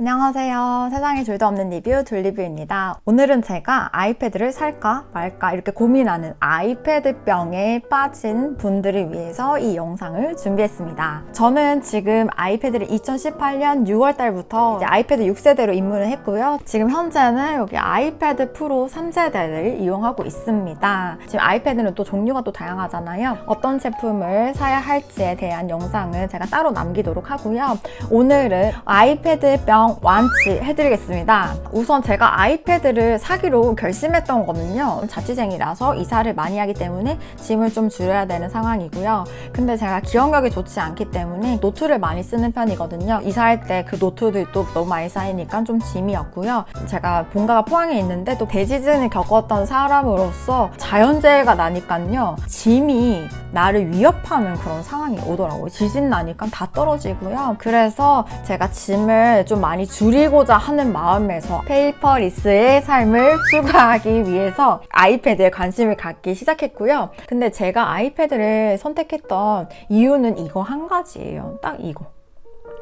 안녕하세요. 세상에 줄도 없는 리뷰 둘리뷰입니다. 오늘은 제가 아이패드를 살까 말까 이렇게 고민하는 아이패드병에 빠진 분들을 위해서 이 영상을 준비했습니다. 저는 지금 아이패드를 2018년 6월 달부터 아이패드 6세대로 입문을 했고요. 지금 현재는 여기 아이패드 프로 3세대를 이용하고 있습니다. 지금 아이패드는 또 종류가 또 다양하잖아요. 어떤 제품을 사야 할지에 대한 영상은 제가 따로 남기도록 하고요. 오늘은 아이패드병 완치 해드리겠습니다. 우선 제가 아이패드를 사기로 결심했던 거는요. 자취생이라서 이사를 많이 하기 때문에 짐을 좀 줄여야 되는 상황이고요. 근데 제가 기억력이 좋지 않기 때문에 노트를 많이 쓰는 편이거든요. 이사할 때 그 노트들도 너무 많이 쌓이니까 좀 짐이었고요. 제가 본가가 포항에 있는데 또 대지진을 겪었던 사람으로서 자연재해가 나니까요. 짐이 나를 위협하는 그런 상황이 오더라고요. 지진 나니까 다 떨어지고요. 그래서 제가 짐을 좀 많이 줄이고자 하는 마음에서 페이퍼리스의 삶을 추구하기 위해서 아이패드에 관심을 갖기 시작했고요. 근데 제가 아이패드를 선택했던 이유는 이거 한 가지예요. 딱 이거.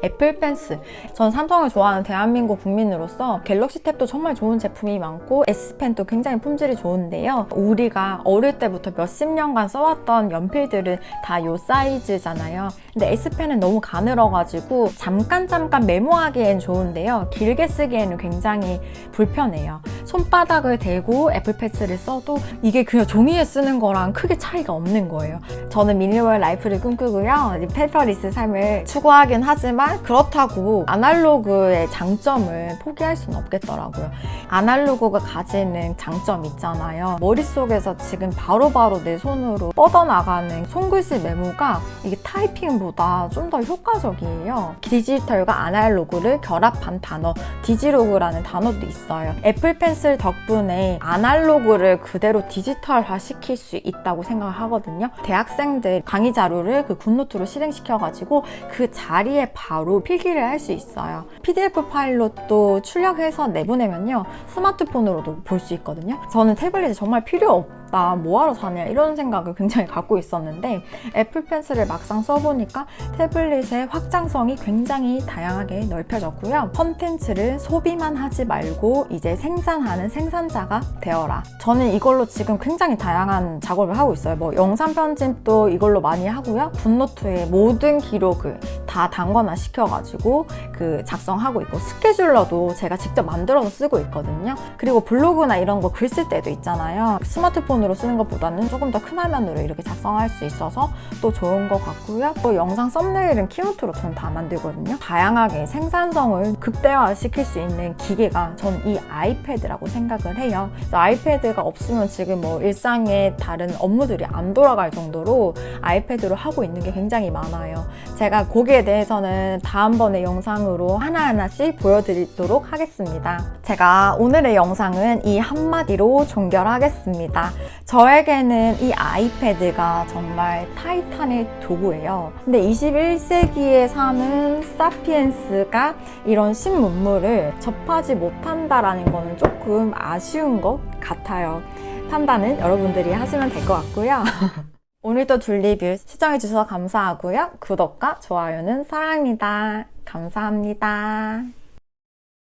애플 펜스. 전 삼성을 좋아하는 대한민국 국민으로서 갤럭시 탭도 정말 좋은 제품이 많고 S펜도 굉장히 품질이 좋은데요. 우리가 어릴 때부터 몇십 년간 써왔던 연필들은 다 요 사이즈잖아요. 근데 S펜은 너무 가늘어가지고 잠깐 잠깐 메모하기엔 좋은데요. 길게 쓰기에는 굉장히 불편해요. 손바닥을 대고 애플 펜슬을 써도 이게 그냥 종이에 쓰는 거랑 크게 차이가 없는 거예요. 저는 미니멀 라이프를 꿈꾸고요. 페퍼리스 삶을 추구하긴 하지만 그렇다고 아날로그의 장점을 포기할 수는 없겠더라고요. 아날로그가 가지는 장점 있잖아요. 머릿속에서 지금 바로바로 내 손으로 뻗어나가는 손글씨 메모가 이게 타이핑보다 좀 더 효과적이에요. 디지털과 아날로그를 결합한 단어, 디지로그라는 단어도 있어요. 애플 펜슬 덕분에 아날로그를 그대로 디지털화 시킬 수 있다고 생각을 하거든요. 대학생들 강의 자료를 그 굿노트로 실행시켜가지고 그 자리에 바로 필기를 할 수 있어요. PDF 파일로도 출력해서 내보내면요. 스마트폰으로도 볼 수 있거든요. 저는 태블릿이 정말 필요 없 다. 뭐하러 사냐. 이런 생각을 굉장히 갖고 있었는데 애플 펜슬을 막상 써보니까 태블릿의 확장성이 굉장히 다양하게 넓혀졌고요. 컨텐츠를 소비만 하지 말고 이제 생산하는 생산자가 되어라. 저는 이걸로 지금 굉장히 다양한 작업을 하고 있어요. 뭐 영상 편집도 이걸로 많이 하고요. 굿노트의 모든 기록을 다 단권화 시켜가지고 그 작성하고 있고 스케줄러도 제가 직접 만들어서 쓰고 있거든요. 그리고 블로그나 이런 거 글 쓸 때도 있잖아요. 스마트폰 으로 쓰는 것보다는 조금 더 큰 화면으로 이렇게 작성할 수 있어서 또 좋은 것 같고요. 또 영상 썸네일은 키노트로 저는 다 만들거든요. 다양하게 생산성을 극대화시킬 수 있는 기계가 전 이 아이패드라고 생각을 해요. 아이패드가 없으면 지금 뭐 일상의 다른 업무들이 안 돌아갈 정도로 아이패드로 하고 있는 게 굉장히 많아요. 제가 거기에 대해서는 다음번에 영상으로 하나하나씩 보여드리도록 하겠습니다. 제가 오늘의 영상은 이 한마디로 종결하겠습니다. 저에게는 이 아이패드가 정말 타이탄의 도구예요. 근데 21세기에 사는 사피엔스가 이런 신문물을 접하지 못한다라는 거는 조금 아쉬운 것 같아요. 판단은 여러분들이 하시면 될 것 같고요. 오늘도 둘리뷰 시청해주셔서 감사하고요. 구독과 좋아요는 사랑입니다. 감사합니다.